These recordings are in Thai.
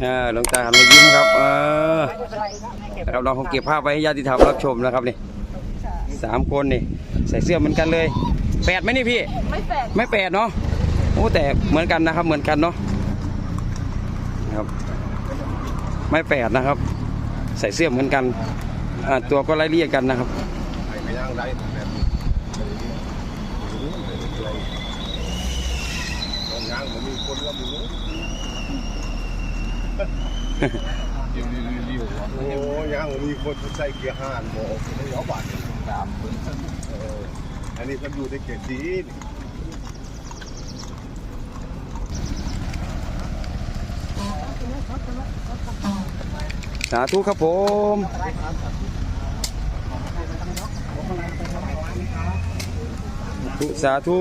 เออหลวงตาหันมายิ้มครับ เออนะครับเราคงเก็บภาพไว้ให้ญาติธรรมรับชมนะครับนี่สามคนนี่ใส่เสื้อเหมือนกันเลยแปดไหมนี่พี่ไม่แปลกไม่แปดเนาะโอ้แต่เหมือนกันนะครับเหมือนกันเนาะครับ ไม่แปดนะครับ ใส่เสื้อเหมือนกันอ่าตัวก็ไล่เรียกกันนะครับ ไปไม่ย่างไรแบบย่างมันมีคนแล้วโอ้ย่างมีคนใส่เกียร์ห้านบอกไม่ยอมบาดตามอันนี้มันอยู่ในเขตดีสาธุครับผมสาธุ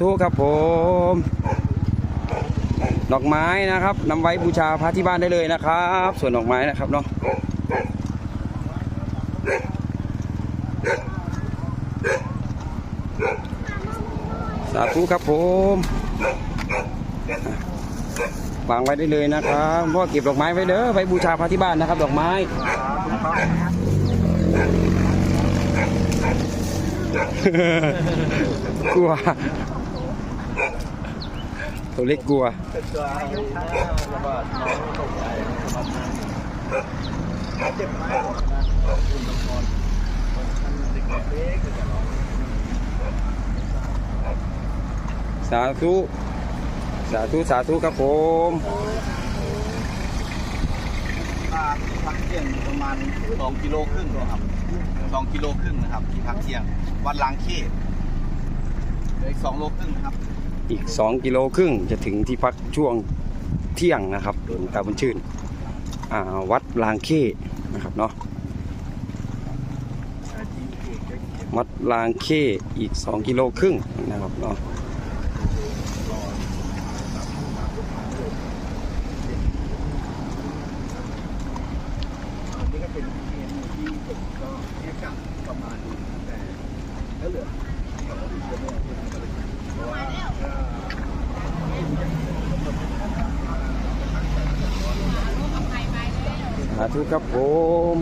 ธุครับผม ดอกไม้นะครับนำไว้บูชาพระที่บ้านได้เลยนะครับ ส่วนดอกไม้นะครับเนาะสาธุครับผมวางไว้ได้เลยนะครับพ่อเก็บดอกไม้ไว้เด้อไว้บูชาพระที่บ้านนะครับ ดอกไม้กลัว ตัวเล็กกลัวสาธุ สาธุ สาธุครับผมพักเที่ยงประมาณ2กิโลครึ่งครับ2กิโลครึ่งนะครับ ที่พักเที่ยง วัดลางเขตเหลืออีก2โลครึ่งนะครับ อีก 2 กิโลครึ่งจะถึงที่พักช่วงเที่ยงนะครับหลวงตาบุญชื่นวัดลางเข้นะครับเนาะวัดลางเข้อีก 2 กิโลครึ่งนะครับเนาะ อันนี้ก็เป็นเมนูที่ผมก็เรียกกันประมาณนี้แต่แล้วเหลือเพราะว่า สาธุครับผม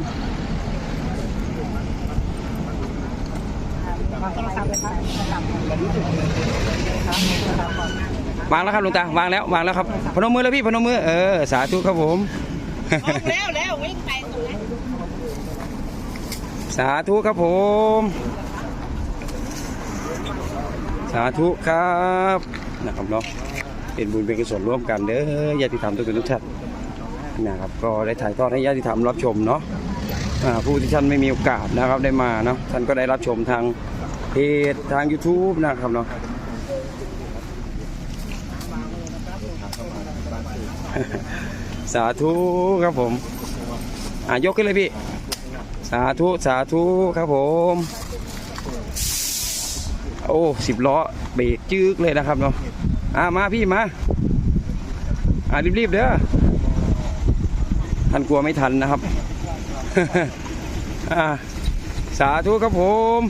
วางแล้วครับลวงตาวางแล้ววางแล้วครับพนมมือแล้วพี่พนมมือเออสาธุครับผมแล้วแล้ววิ่งไปตรงนั้นสาธุครับผม สาธุครับนะครับเนาะเป็นบุญเป็นกุศลร่วมกันเด้อญาติธรรมทุกคนทุกท่าน นะครับก็ได้ถ่ายทอดให้ญาติธรรมรับชมเนาะผู้ที่ท่านไม่มีโอกาสนะครับได้มาเนาะท่านก็ได้รับชมทางเพจทาง YouTube นะครับเนาะสาธุครับผมอ่ายกขึ้นเลยพี่ สาธุสาธุครับผม โอ้สิบล้อเบรกจึกเลยนะครับเนาะอ่ามาพี่มาอ่ารีบๆเด้อานกลัวไม่ทันนะครับสาธุครับผม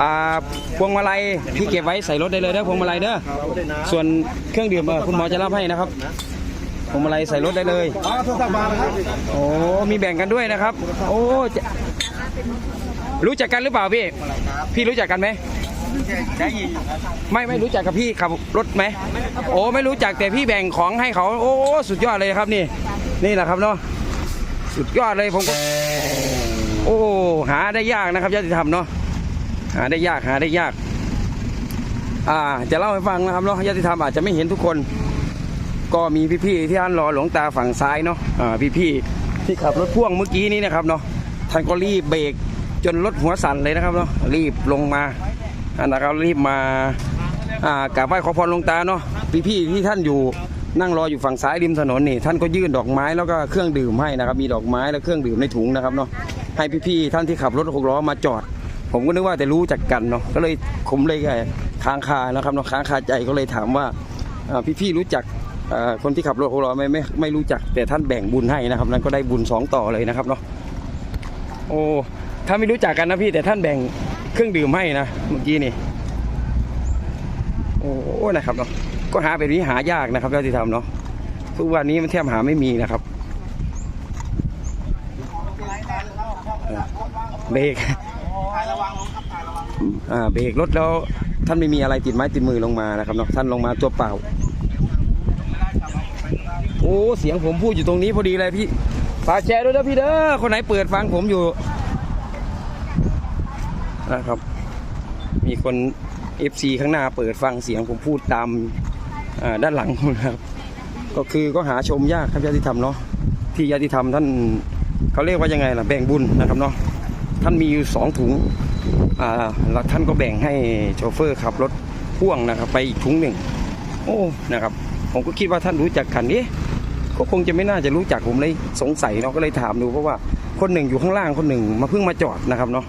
อ่าพวงมาลัยที่เก็บไว้ใส่รถได้เลยเด้อพวงมาลัยเด้อส่วนเครื่องดื่มเออคุณหมอจะรับให้นะครับพวงมาลัยใส่รถได้เลยอ๋อโทรศัพท์มาแล้วครับโอ้มีแบ่งกันด้วยนะครับ โอ้รู้จักกันหรือเปล่าพี่ พี่รู้จักกันไหมไม่ไม่รู้จักกับพี่ขับรถไหมโอ้ไม่รู้จักแต่พี่แบ่งของให้เขา โอ้สุดยอดเลยครับนี่ นี่แหละครับเนาะสุดยอดเลยผมก็โอ้หาได้ยากนะครับญาติธรรมเนาะหาได้ยากหาได้ยาก อ่า จะเล่าให้ฟังนะครับเนาะญาติธรรมอาจจะไม่เห็นทุกคน ก็มีพี่ๆที่ท่านรอหลวงตาฝั่งซ้ายเนาะอ่าพี่ๆที่ขับรถพ่วงเมื่อกี้นี้นะครับเนาะท่านก็รีบเบรกจนรถหัวสั่นเลยนะครับเนาะรีบลงมาอันนะครับรีบมาอ่ากราบไหว้ขอพรหลวงตาเนาะพี่ๆที่ท่านอยู่ นั่งรออยู่ฝั่งซ้ายริมถนนนี่ท่านก็ยื่นดอกไม้แล้วก็เครื่องดื่มให้นะครับมีดอกไม้และเครื่องดื่มในถุงนะครับเนาะให้พี่ๆท่านที่ขับรถหกล้อมาจอด ผมก็นึกว่าแต่รู้จักกันเนาะก็เลยผมเลยค้างคานะครับเนาะค้างคาใจก็เลยถามว่าพี่ๆรู้จักคนที่ขับรถของเราไม่ไม่ไม่รู้จักแต่ท่านแบ่งบุญให้นะครับนั้นก็ได้บุญสองต่อเลยนะครับเนาะโอ้ถ้าไม่รู้จักกันนะพี่แต่ท่านแบ่งเครื่องดื่มให้นะเมื่อกี้นี่โอ้นะครับเนาะ ก็หาแบบนี้หายากนะครับญาติธรรมเนาะทุกวันนี้มันแทบหาไม่มีนะครับเบรกอ่าเบรกรถแล้วท่านไม่มีอะไรติดไม้ติดมือลงมานะครับเนาะท่านลงมาตัวเปล่า โอ้เสียงผมพูดอยู่ตรงนี้พอดีเลยพี่ฝากแชร์ด้วยนะพี่เด้อคนไหนเปิดฟังผมอยู่นะครับ มีคน FC ข้างหน้าเปิดฟังเสียงผมพูดตาม ด้านหลังนะครับ ก็คือก็หาชมยากครับญาติธรรมเนาะที่ญาติธรรมท่านเขาเรียกว่ายังไงล่ะแบ่งบุญนะครับเนาะท่านมีอยู่สองถุงอ่าแล้วท่านก็แบ่งให้โชเฟอร์ขับรถพ่วงนะครับ ไปอีกถุงหนึ่งโอ้นะครับ ผมก็คิดว่าท่านรู้จักกันนี่ก็คงจะไม่น่าจะรู้จักผมเลยสงสัยเนาะก็เลยถามดูเพราะว่าคนหนึ่งอยู่ข้างล่างคนหนึ่งมาเพิ่งมาจอดนะครับเนาะ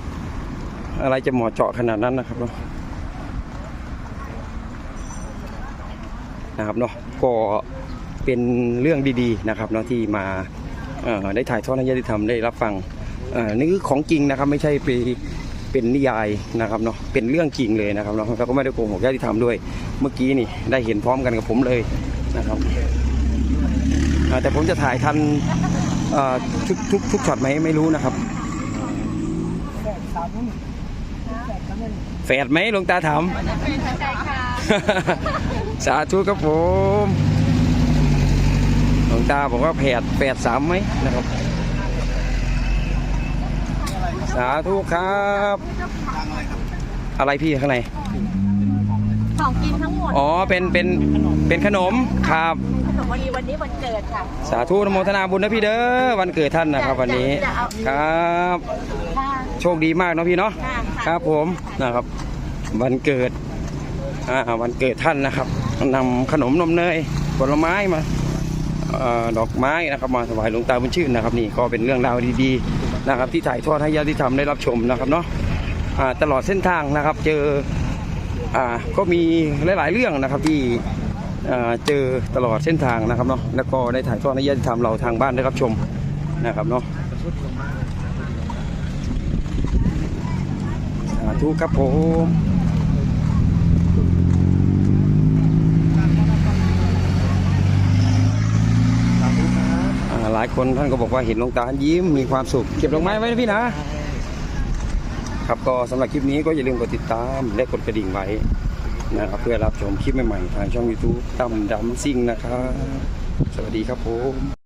อะไรจะเหมาะเจาะขนาดนั้นนะครับเนาะ นะครับเนาะก็เป็นเรื่องดีๆนะครับเนาะที่มาได้ถ่ายทอดให้ญาติธรรมได้รับฟังนี่คือของจริงนะครับไม่ใช่ไปเป็นนิยายนะครับเนาะเป็นเรื่องจริงเลยนะครับเนาะแล้วก็ไม่ได้โกหกญาติธรรมด้วย เมื่อกี้นี่ได้เห็นพร้อมกันกับผมเลยนะครับแต่ผมจะถ่ายทันทุกทุกทุกช็อตไหมไม่รู้นะครับ แฝดไหมหลวงตาถามสาธุครับผมหลวงตาบอกว่าแผดแปดสามไหมนะครับ สาธุครับ อะไรพี่ข้างในของกินทั้งหมดอ๋อเป็นเป็นเป็นขนมครับขนมวันนี้วันนี้วันเกิดค่ะสาธุอนโมทนาบุญนะพี่เด้อวันเกิดท่านนะครับวันนี้จะเอาครับค่ะโชคดีมากเนาะพี่เนาะ ครับผมนะครับ วันเกิดอ่าวันเกิดท่านนะครับนำขนมนมเนยผลไม้มาอดอกไม้นะครับมาถวายหลวงตาบุญชื่นนะครับนี่ก็เป็นเรื่องราวดีๆนะครับ ที่ถ่ายทอดให้ญาติธรรมได้รับชมนะครับเนาะตลอดเส้นทางนะครับ เจออ่าก็มีหลายๆเรื่องนะครับที่เจอตลอดเส้นทางนะครับเนาะแล้วก็ได้ถ่ายทอดให้ญาติธรรมเราทางบ้านได้รับชมนะครับเนาะ สาธุครับผมหลายคนท่านก็บอกว่าเห็นหลวงตายิ้มมีความสุข เก็บดอกไม้ไว้นะพี่นะ ครับก็สำหรับคลิปนี้ก็อย่าลืมกดติดตามและกดกระดิ่งไว้นะครับเพื่อรับชมคลิปใหม่ๆทางช่อง YouTube ตั้มดำซิ่งนะครับ สวัสดีครับผม